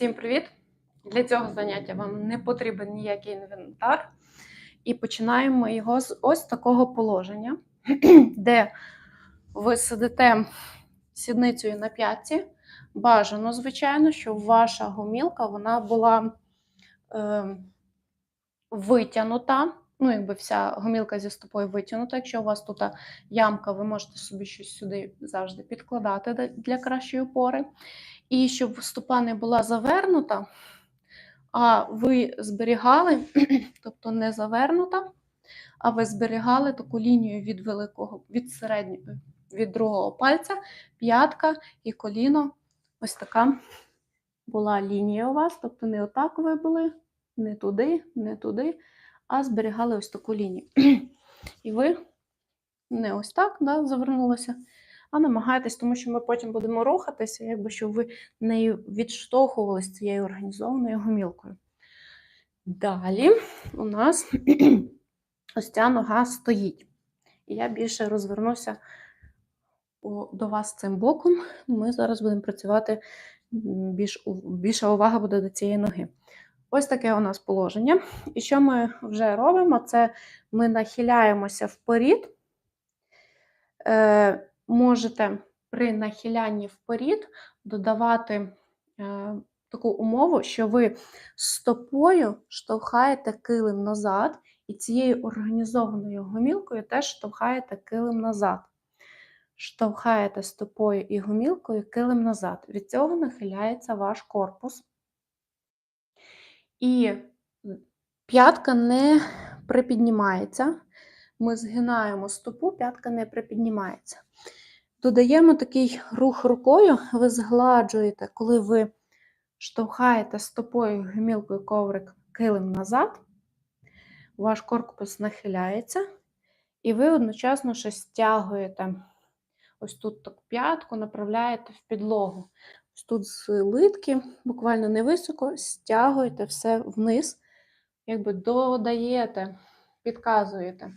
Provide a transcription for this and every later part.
Всім привіт! Для цього заняття вам не потрібен ніякий інвентар. І починаємо його з ось такого положення, де ви сидите сідницею на п'ятці. Бажано, звичайно, щоб ваша гомілка вона була е, витягнута. Ну, якби вся гомілка зі стопою витягнута. Якщо у вас тут ямка, ви можете собі щось сюди завжди підкладати для- для кращої опори. І щоб стопа не була завернута, а ви зберігали, тобто не завернута, а ви зберігали таку лінію від великого, від середнього, від другого пальця, п'ятка і коліно. Ось така була лінія у вас. Тобто не отак ви були, не туди, не туди, а зберігали ось таку лінію. І ви не ось так да, завернулися, а намагаєтесь, тому що ми потім будемо рухатися, якби щоб ви нею відштовхувалися цією організованою гомілкою. Далі у нас ось ця нога стоїть. І я більше розвернуся до вас цим боком. Ми зараз будемо працювати, більш, більша увага буде до цієї ноги. Ось таке у нас положення. І що ми вже робимо? Це ми нахиляємося вперед. Е, можете при нахилянні вперед додавати е, таку умову, що ви стопою штовхаєте килим назад, і цією організованою гомілкою теж штовхаєте килим назад. Штовхаєте стопою і гомілкою килим назад. Від цього нахиляється ваш корпус. І п'ятка не припіднімається. Ми згинаємо стопу, п'ятка не припіднімається. Додаємо такий рух рукою, ви згладжуєте, коли ви штовхаєте стопою гомілкою коврик килим назад, ваш корпус нахиляється, і ви одночасно ще стягуєте ось тут таку п'ятку, направляєте в підлогу. Ось тут з литки, буквально невисоко, стягуєте все вниз, якби додаєте, підказуєте,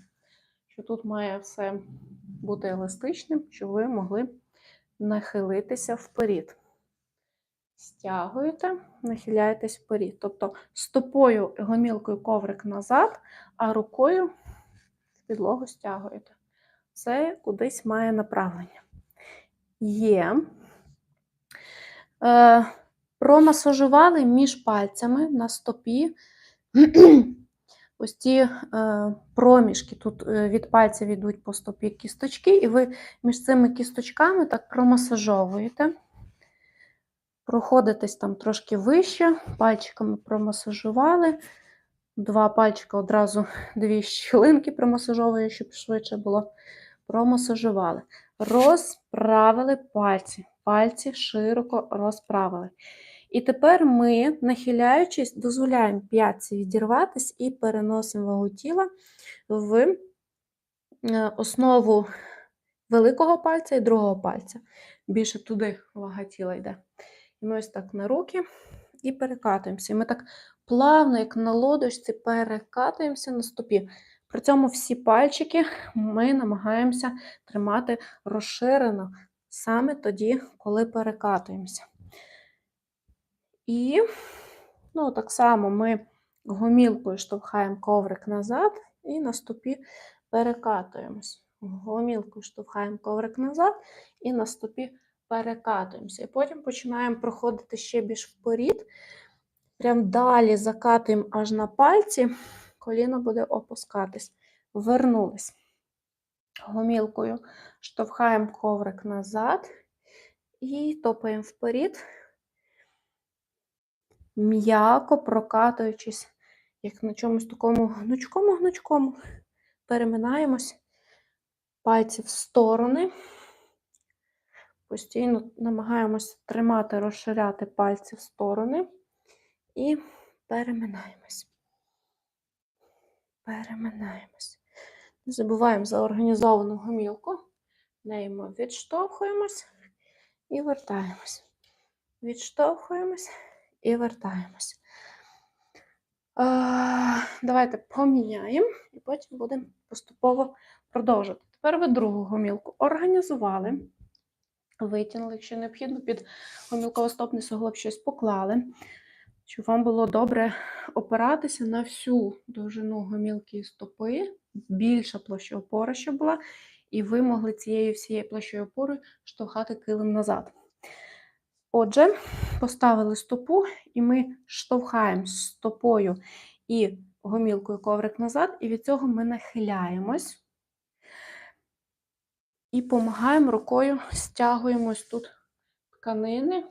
що тут має все бути еластичним, щоб ви могли нахилитися вперед. Стягуєте, нахиляєтесь вперед. Тобто стопою гомілкою коврик назад, а рукою в підлогу стягуєте. Це кудись має направлення. Є. Е, промасажували між пальцями на стопі. Ось ті е, проміжки тут е, від пальців йдуть по стопі кісточки, і ви між цими кісточками так промасажовуєте. Проходитесь там трошки вище, пальчиками промасажували. Два пальчика одразу дві щілинки промасажовую, щоб швидше було. Промасажували. Розправили пальці. Пальці широко розправили. І тепер ми, нахиляючись, дозволяємо п'ятці відірватися і переносимо вагу тіла в е, основу великого пальця і другого пальця. Більше туди вага тіла йде. І ми ось так на руки і перекатуємося. І ми так плавно, як на лодочці, перекатуємося на стопі. При цьому всі пальчики ми намагаємося тримати розширено саме тоді, коли перекатуємося. І ну, так само ми гомілкою штовхаємо коврик назад і на стопі перекатуємось. Гомілкою штовхаємо коврик назад і на стопі перекатуємося. І потім починаємо проходити ще більш вперед. Прям далі закатуємо аж на пальці, коліно буде опускатись. Вернулись. Гомілкою штовхаємо коврик назад і топаємо вперед, м'яко прокатуючись, як на чомусь такому гнучкому-гнучкому. Переминаємось пальці в сторони. Постійно намагаємось тримати, розширяти пальці в сторони і переминаємось. Переминаємось. Не забуваємо за організовану гомілку. Нею ми відштовхуємось і вертаємось. Відштовхуємось і вертаємось. Давайте поміняємо і потім будемо поступово продовжувати. Тепер ви другу гомілку організували. витягнули, якщо необхідно, під гомілково-стопний суглоб щось поклали, щоб вам було добре опиратися на всю довжину гомілки і стопи, більша площа опори, щоб була, і ви могли цією всією площею опори штовхати килим назад. Отже, поставили стопу, і ми штовхаємо стопою і гомілкою коврик назад, і від цього ми нахиляємось і допомагаємо рукою, стягуємо ось тут тканини,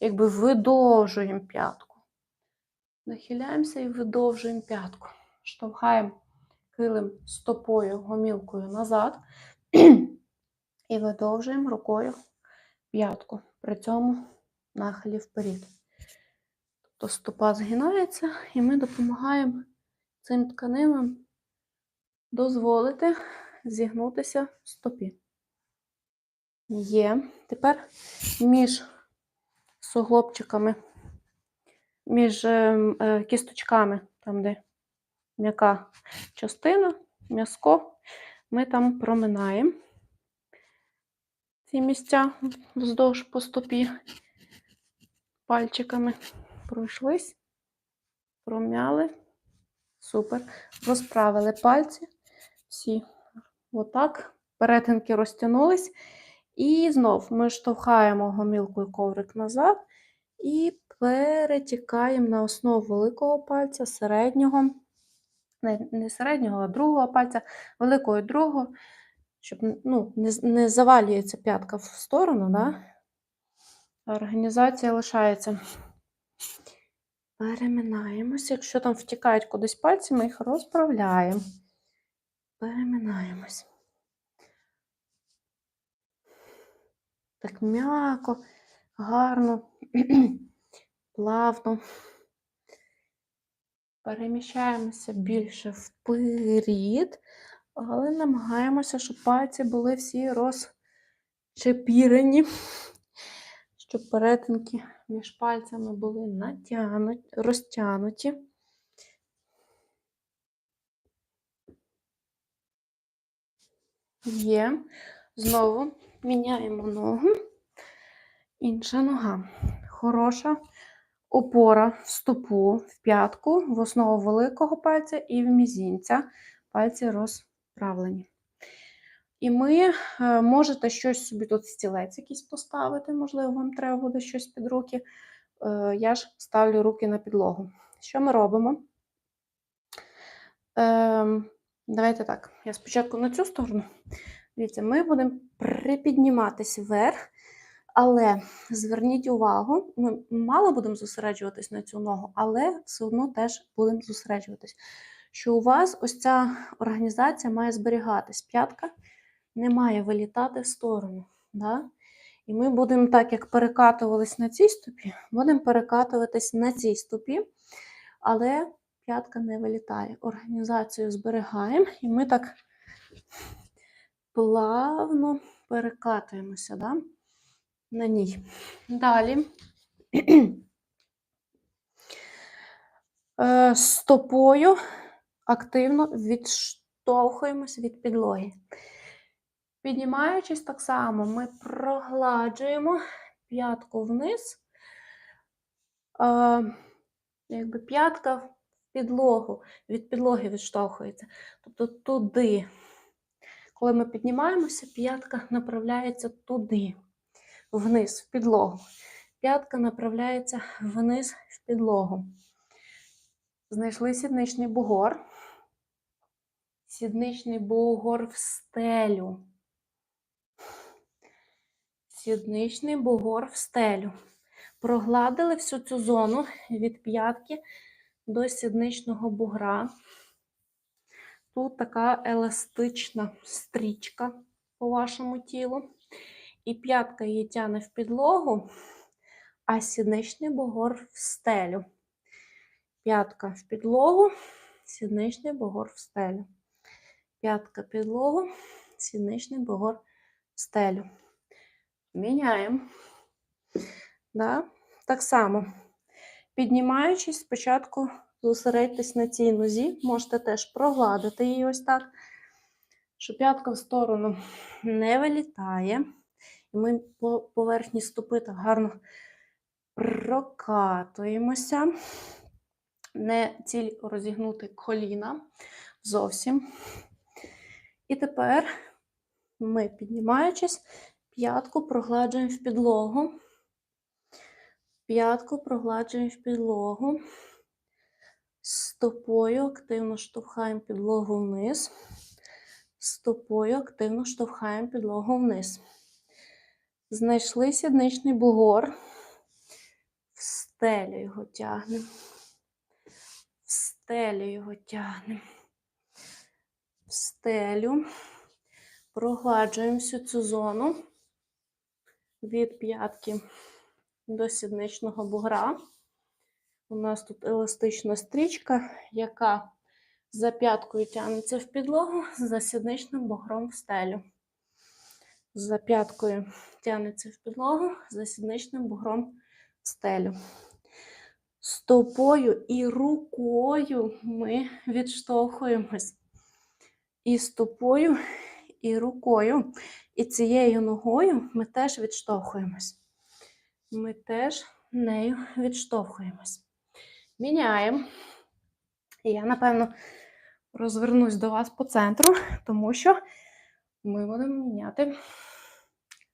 якби видовжуємо п'ятку. Нахиляємося і видовжуємо п'ятку. Штовхаємо килим стопою, гомілкою назад і видовжуємо рукою п'ятку. При цьому нахилі вперед. Тобто стопа згинається, і ми допомагаємо цим тканинам дозволити зігнутися в стопі. Є. Тепер між суглобчиками, між е, е, кісточками, там, де м'яка частина, м'язко, ми там проминаємо ці місця вздовж по стопі пальчиками пройшлись, пром'яли. Супер. Розправили пальці. Всі отак. Перетинки розтягнулись. І знов ми штовхаємо гомілкою коврик назад і перетікаємо на основу великого пальця, середнього, не, середнього, а другого пальця, великого і другого, щоб ну, не, не завалюється п'ятка в сторону, да? організація лишається. Переминаємося. Якщо там втікають кудись пальці, ми їх розправляємо. Переминаємось. Так м'яко, гарно, плавно. Переміщаємося більше вперед, але намагаємося, щоб пальці були всі розчепірені, щоб перетинки між пальцями були натягнуті, розтягнуті. Є. Знову міняємо ногу. Інша нога. Хороша опора в стопу, в п'ятку, в основу великого пальця і в мізінця. Пальці розправлені. І ми е, можете щось собі тут стілець якийсь поставити, можливо, вам треба буде щось під руки. Е, Я ж ставлю руки на підлогу. Що ми робимо? Ем, Давайте так. Я спочатку на цю сторону. Дивіться, ми будемо припідніматись вверх, але зверніть увагу, ми мало будемо зосереджуватись на цю ногу, але все одно теж будемо зосереджуватись, що у вас ось ця організація має зберігатись. П'ятка не має вилітати в сторону. Да? І ми будемо так, як перекатувались на цій стопі, будемо перекатуватись на цій стопі, але п'ятка не вилітає. Організацію зберігаємо, і ми так плавно перекатуємося да? на ній. Далі Е, стопою активно відштовхуємося від підлоги. Піднімаючись так само, ми прогладжуємо п'ятку вниз, е, якби п'ятка в підлогу, від підлоги відштовхується. Тобто туди. Коли ми піднімаємося, п'ятка направляється туди, вниз, в підлогу. П'ятка направляється вниз в підлогу. Знайшли сідничний бугор. Сідничний бугор в стелю. Сідничний бугор в стелю. Прогладили всю цю зону від п'ятки до сідничного бугра. Тут така еластична стрічка по вашому тілу. І п'ятка її тягне в підлогу, а сідничний бугор в стелю. П'ятка в підлогу, сідничний бугор в стелю. П'ятка підлогу, сідничний бугор стелю. Міняємо. Да? Так само, піднімаючись, спочатку зосередьтесь на цій нозі, можете теж прогладити її ось так, що п'ятка в сторону не вилітає. І ми по поверхні стопи так гарно прокатуємося. Не ціль розігнути коліна зовсім. І тепер ми, піднімаючись, п'ятку прогладжуємо в підлогу. П'ятку прогладжуємо в підлогу. Стопою активно штовхаємо підлогу вниз. Стопою активно штовхаємо підлогу вниз. Знайшли сідничний бугор. В стелю його тягнемо. В стелю його тягнемо. В стелю. Прогладжуємо всю цю зону від п'ятки до сідничного бугра. У нас тут еластична стрічка, яка за п'яткою тягнеться в підлогу, за сідничним бугром в стелю. За п'яткою тягнеться в підлогу, за сідничним бугром в стелю. Стопою і рукою ми відштовхуємось. І стопою, і рукою, і цією ногою ми теж відштовхуємось. Ми теж нею відштовхуємось. Міняємо. І я, напевно, розвернусь до вас по центру, тому що ми будемо міняти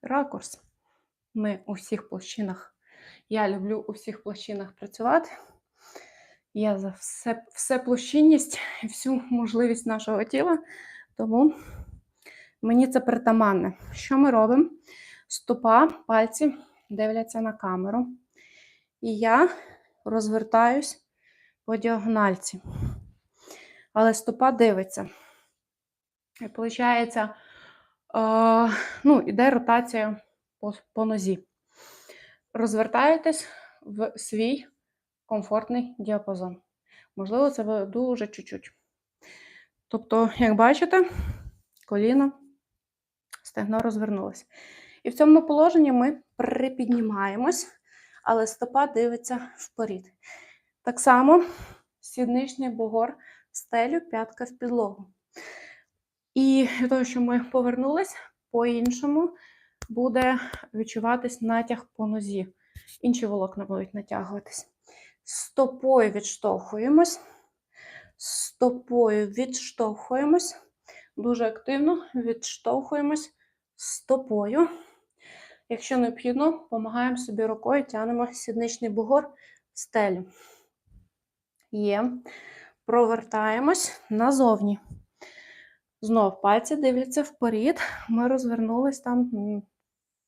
ракурс. Ми у всіх площинах. Я люблю у всіх площинах працювати. Я за все, все площинність і всю можливість нашого тіла, тому мені це притаманне. Що ми робимо? Стопа, пальці дивляться на камеру. І я розвертаюсь по діагональці. Але стопа дивиться. І виходить, е, ну, іде ротація по, по нозі. Розвертаєтесь в свій комфортний діапазон. Можливо, це дуже чуть-чуть. Тобто, як бачите, коліно, стегно розвернулося. І в цьому положенні ми припіднімаємось, але стопа дивиться вперед. Так само сідничний бугор стелю, п'ятка в підлогу. І для того, що ми повернулись, по-іншому буде відчуватись натяг по нозі. Інші волокна будуть натягуватись. Стопою відштовхуємось. Стопою відштовхуємось. Дуже активно відштовхуємось стопою. Якщо необхідно, допомагаємо собі рукою, тянемо сідничний бугор в стелю. Є. Провертаємось назовні. Знов пальці дивляться вперед. Ми розвернулись там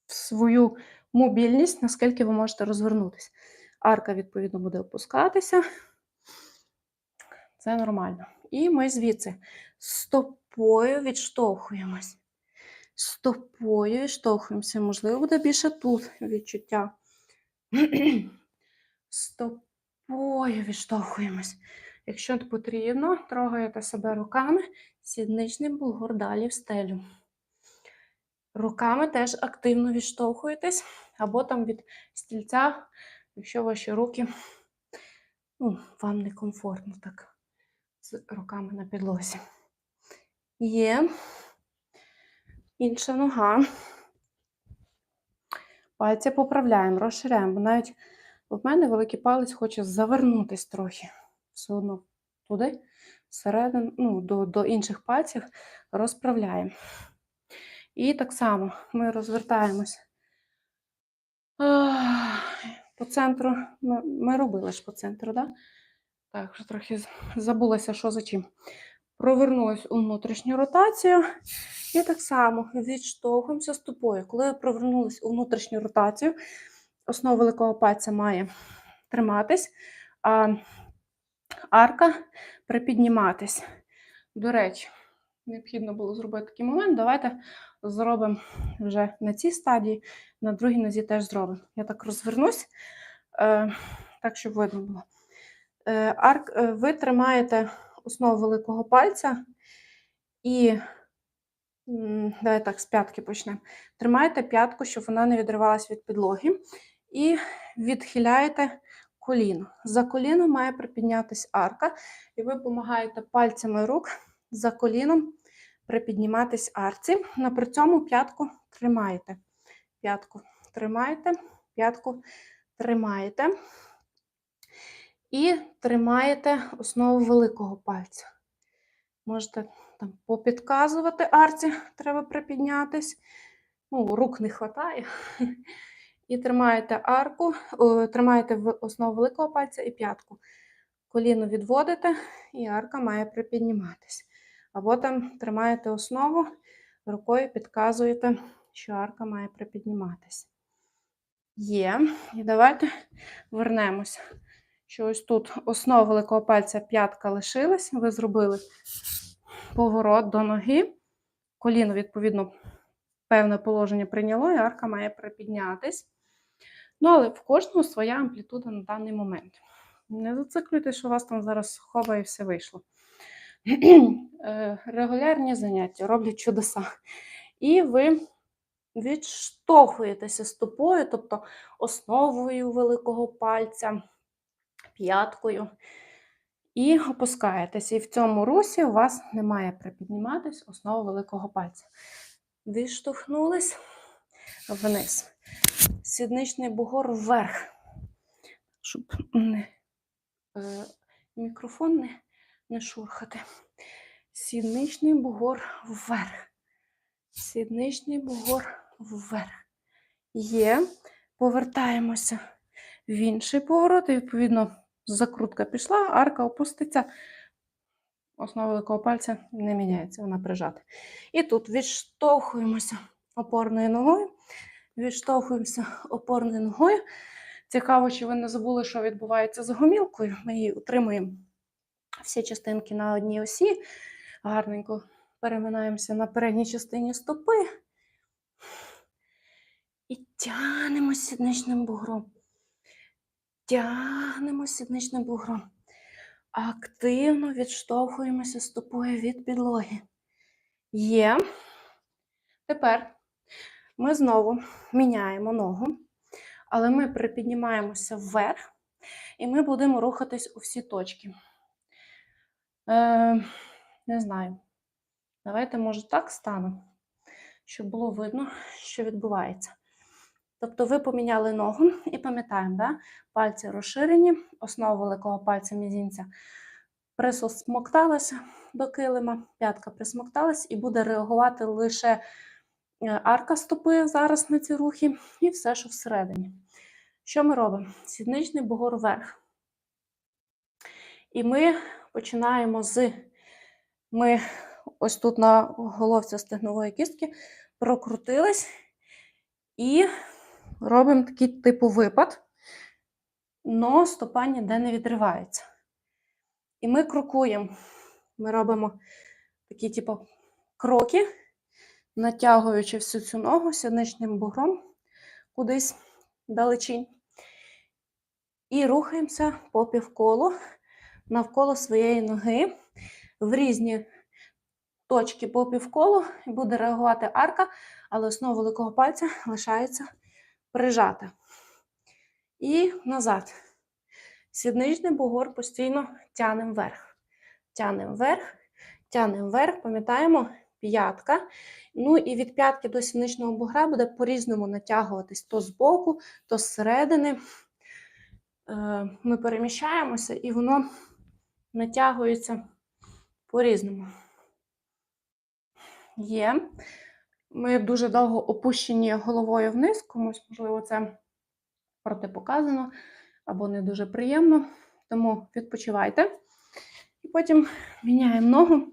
в свою мобільність, наскільки ви можете розвернутися. Арка, відповідно, буде опускатися. Це нормально. І ми звідси стопою відштовхуємось. Стопою відштовхуємося. Можливо, буде більше тут відчуття. Стопою відштовхуємось. Якщо потрібно, трогаєте себе руками, сідничний булгур далі в стелю. Руками теж активно відштовхуєтесь, або там від стільця, якщо ваші руки, ну, вам некомфортно так, з руками на підлозі. Є інша нога. Пальці поправляємо, розширяємо, бо навіть в мене великий палець хоче завернутись трохи. Все одно туди, всередину, ну, до, до інших пальців розправляємо. І так само ми розвертаємось по центру. Ми, ми робили ж по центру, да? так? вже трохи забулася, що за чим. Провернулась у внутрішню ротацію. І так само відштовхуємося стопою. Коли провернулись у внутрішню ротацію, основа великого пальця має триматись, а арка припідніматись. До речі, необхідно було зробити такий момент. Давайте зробимо вже на цій стадії, на другій нозі теж зробимо. Я так розвернусь, е, так, щоб видно було. Е, арк, е, ви тримаєте основу великого пальця і давайте так, з п'ятки почнемо. Тримаєте п'ятку, щоб вона не відривалась від підлоги, і відхиляєте коліно. За коліном має припіднятись арка, і ви допомагаєте пальцями рук за коліном припідніматись арці. На при цьому п'ятку тримаєте. п'ятку тримаєте, п'ятку тримаєте. І тримаєте основу великого пальця. Можете там попідказувати арці, треба припіднятись. Ну, рук не вистачає. І тримаєте арку, тримаєте основу великого пальця і п'ятку. Коліно відводите, і арка має припідніматись. Або там тримаєте основу, рукою підказуєте, що арка має припідніматись. Є. І давайте вернемося. Що ось тут основа великого пальця п'ятка лишилась. Ви зробили поворот до ноги. Коліно, відповідно, певне положення прийняло, і арка має припіднятись. Ну, але в кожного своя амплітуда на даний момент. Не зациклюйте, що у вас там зараз хова і все вийшло. Е, Регулярні заняття роблять чудеса. І ви відштовхуєтеся стопою, тобто основою великого пальця, п'яткою. І опускаєтесь. І в цьому русі у вас не має припідніматись основа великого пальця. Відштовхнулись вниз. Сідничний бугор вверх. Щоб не, е, мікрофон не, не шурхати. Сідничний бугор вверх. Сідничний бугор вверх. Є. Повертаємося в інший поворот, і, відповідно, закрутка пішла, арка опуститься. Основа великого пальця не міняється, вона прижата. І тут відштовхуємося опорною ногою. Відштовхуємося опорною ногою. Цікаво, чи ви не забули, що відбувається з гомілкою. Ми її утримуємо всі частинки на одній осі. Гарненько переминаємося на передній частині стопи. І тягнемо сідничним бугром. Тягнемо сідничним бугром. Активно відштовхуємося стопою від підлоги. Є. Тепер ми знову міняємо ногу, але ми припіднімаємося вверх, і ми будемо рухатись у всі точки. Е, не знаю. Давайте, може, так стану, щоб було видно, що відбувається. Тобто ви поміняли ногу і пам'ятаємо, да? пальці розширені, основа великого пальця мізінця присмокталася до килима, п'ятка присмокталась і буде реагувати лише е, арка стопи зараз на ці рухи і все, що всередині. Що ми робимо? Сідничний бугор вверх. І ми починаємо з. Ми ось тут на головці стегнової кістки прокрутились і робимо такий типу випад, но стопа ніде не відривається. І ми крокуємо. Ми робимо такі, типу, кроки, натягуючи всю цю ногу сідничним бугром кудись далечінь. І рухаємося по півколу навколо своєї ноги в різні точки по півколу, і буде реагувати арка, але основа великого пальця лишається прижата. І назад. Сідничний бугор постійно тянемо вверх. Тянемо вверх, тянемо вверх, пам'ятаємо, п'ятка. Ну і від п'ятки до сідничного бугра буде по-різному натягуватись то з боку, то зсередини. Е, Ми переміщаємося, і воно натягується по-різному. Є. Ми дуже довго опущені головою вниз, комусь, можливо, це протипоказано або не дуже приємно. Тому відпочивайте. І потім міняємо ногу.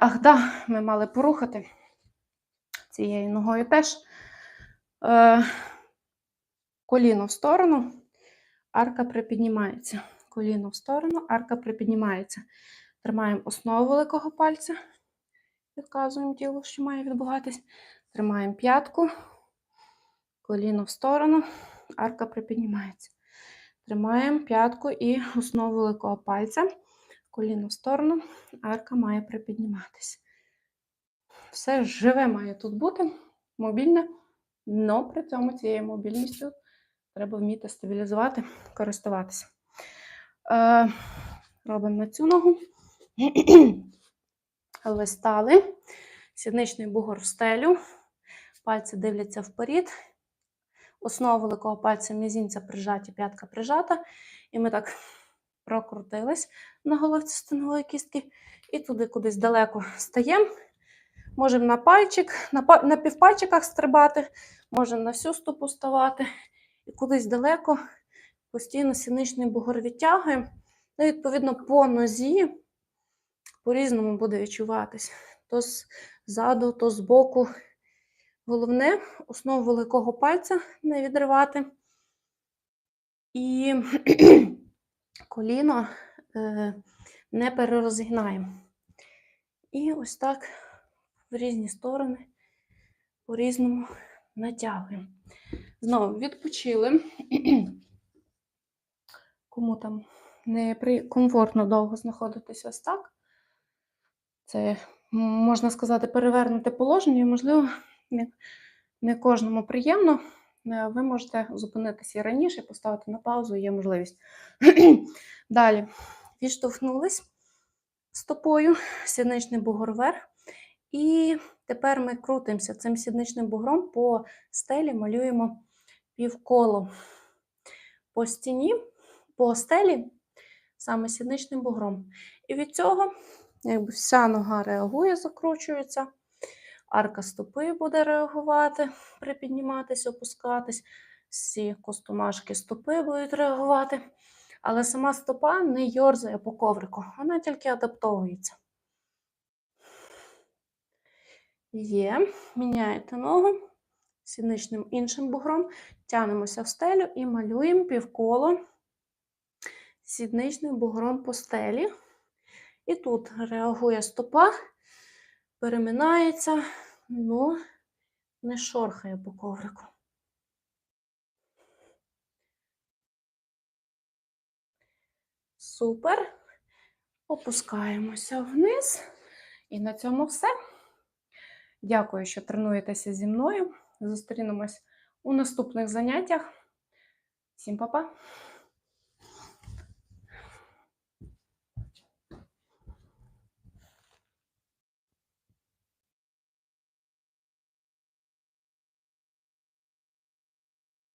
Ах, да, ми мали порухати цією ногою теж. Е, коліно в сторону, арка припіднімається. Коліно в сторону, арка припіднімається. Тримаємо основу великого пальця. Підказуємо тіло, що має відбуватись. Тримаємо п'ятку, коліно в сторону, арка припіднімається. Тримаємо п'ятку і основу великого пальця. Коліно в сторону, арка має припідніматися. Все живе має тут бути, мобільне, але при цьому цією мобільністю треба вміти стабілізувати, користуватися. Е, робимо на цю ногу. Ви стали, сідничний бугор в стелю. Пальці дивляться вперед. Основа великого пальця мізінця прижаті, п'ятка прижата. І ми так прокрутились на головці стегнової кістки. І туди кудись далеко стаємо. Можемо на пальчик, на, на півпальчиках стрибати, можемо на всю стопу ставати. І кудись далеко постійно сіничний бугор відтягуємо. Ну, відповідно, по нозі по-різному буде відчуватись. То ззаду, то збоку. Головне основу великого пальця не відривати. І коліно е, не перерозгинаємо. І ось так в різні сторони по-різному натягуємо. Знову відпочили. Кому там не комфортно довго знаходитись ось так. Це, можна сказати, перевернуте положення, і, можливо, не, не кожному приємно. Е, Ви можете зупинитися і раніше, поставити на паузу, є можливість. Далі відштовхнулись стопою, сідничний бугор вверх. І тепер ми крутимося цим сідничним бугром по стелі, малюємо півколо по стіні, по стелі, саме сідничним бугром. І від цього якби вся нога реагує, закручується. Арка стопи буде реагувати, припідніматись, опускатись. Всі костомашки стопи будуть реагувати. Але сама стопа не йорзає по коврику, вона тільки адаптовується. Є. Міняєте ногу сідничним іншим бугром, тянемося в стелю і малюємо півколо сідничним бугром по стелі. І тут реагує стопа, переминається, ну не шорхає по коврику. Супер. Опускаємося вниз. І на цьому все. Дякую, що тренуєтеся зі мною. Зустрінемось у наступних заняттях. Всім па-па!